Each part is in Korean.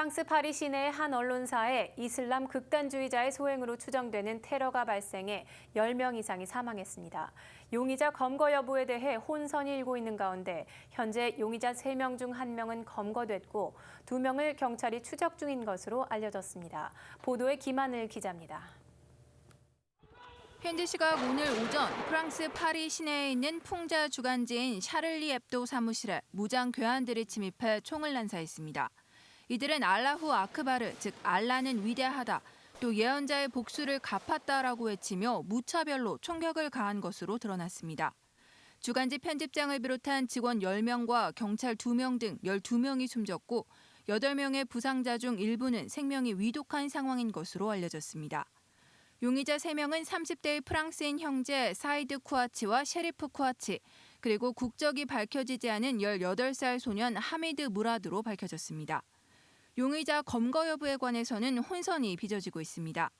프랑스 파리 시내의 한 언론사에 이슬람 극단주의자의 소행으로 추정되는 테러가 발생해 10명 이상이 사망했습니다. 용의자 검거 여부에 대해 혼선이 일고 있는 가운데 현재 용의자 3명 중 1명은 검거됐고 2명을 경찰이 추적 중인 것으로 알려졌습니다. 보도에 김하늘 기자입니다. 현지 시각 오늘 오전 프랑스 파리 시내에 있는 풍자 주간지인 샤를리 앱도 사무실에 무장 괴한들이 침입해 총을 난사했습니다. 이들은 알라후 아크바르, 즉 알라는 위대하다, 또 예언자의 복수를 갚았다라고 외치며 무차별로 총격을 가한 것으로 드러났습니다. 주간지 편집장을 비롯한 직원 10명과 경찰 2명 등 12명이 숨졌고 8명의 부상자 중 일부는 생명이 위독한 상황인 것으로 알려졌습니다. 용의자 3명은 30대의 프랑스인 형제 사이드 쿠아치와 셰리프 쿠아치, 그리고 국적이 밝혀지지 않은 18살 소년 하미드 무라드로 밝혀졌습니다. 용의자 검거 여부에 관해서는 혼선이 빚어지고 있습니다.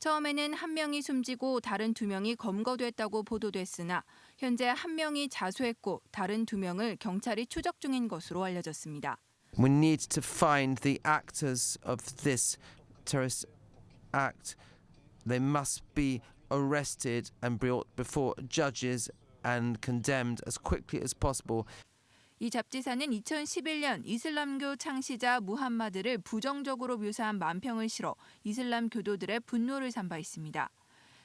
처음에는 한 명이 숨지고 다른 두 명이 검거됐다고 보도됐으나 현재 한 명이 자수했고 다른 두 명을 경찰이 추적 중인 것으로 알려졌습니다. We need to find the actors of this terrorist act. They must be arrested and brought before judges and condemned as quickly as possible. 이 잡지사는 2011년 이슬람교 창시자 무함마드를 부정적으로 묘사한 만평을 실어 이슬람 교도들의 분노를 산 바 있습니다.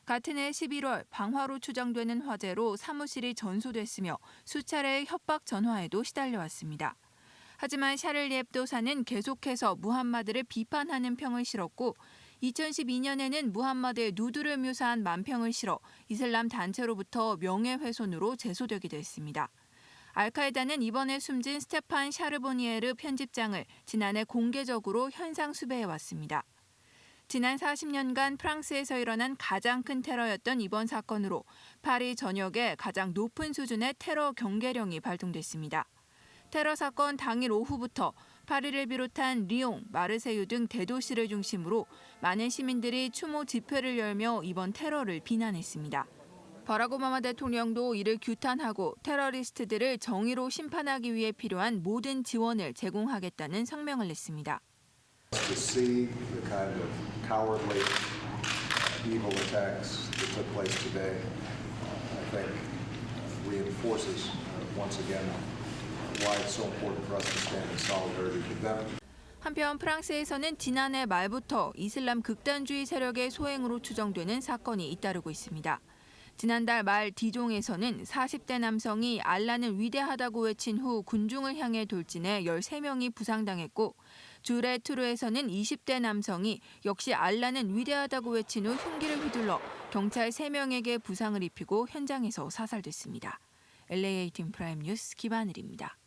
같은 해 11월 방화로 추정되는 화재로 사무실이 전소됐으며 수차례의 협박 전화에도 시달려왔습니다. 하지만 샤를 리 앱도사는 계속해서 무함마드를 비판하는 평을 실었고 2012년에는 무함마드의 누드를 묘사한 만평을 실어 이슬람 단체로부터 명예훼손으로 제소되기도 했습니다. 알카에다는 이번에 숨진 스테판 샤르보니에르 편집장을 지난해 공개적으로 현상 수배해 왔습니다. 지난 40년간 프랑스에서 일어난 가장 큰 테러였던 이번 사건으로 파리 전역에 가장 높은 수준의 테러 경계령이 발동됐습니다. 테러 사건 당일 오후부터 파리를 비롯한 리옹, 마르세유 등 대도시를 중심으로 많은 시민들이 추모 집회를 열며 이번 테러를 비난했습니다. 오바마 대통령도 이를 규탄하고 테러리스트들을 정의로 심판하기 위해 필요한 모든 지원을 제공하겠다는 성명을 냈습니다. Uh, uh. 한편 프랑스에서는 지난해 말부터 이슬람 극단주의 세력의 소행으로 추정되는 사건이 잇따르고 있습니다. 지난달 말 디종에서는 40대 남성이 알라는 위대하다고 외친 후 군중을 향해 돌진해 13명이 부상당했고 주레 투르에서는 20대 남성이 역시 알라는 위대하다고 외친 후 흉기를 휘둘러 경찰 3명에게 부상을 입히고 현장에서 사살됐습니다. LAA 팀 프라임 뉴스 김하늘입니다.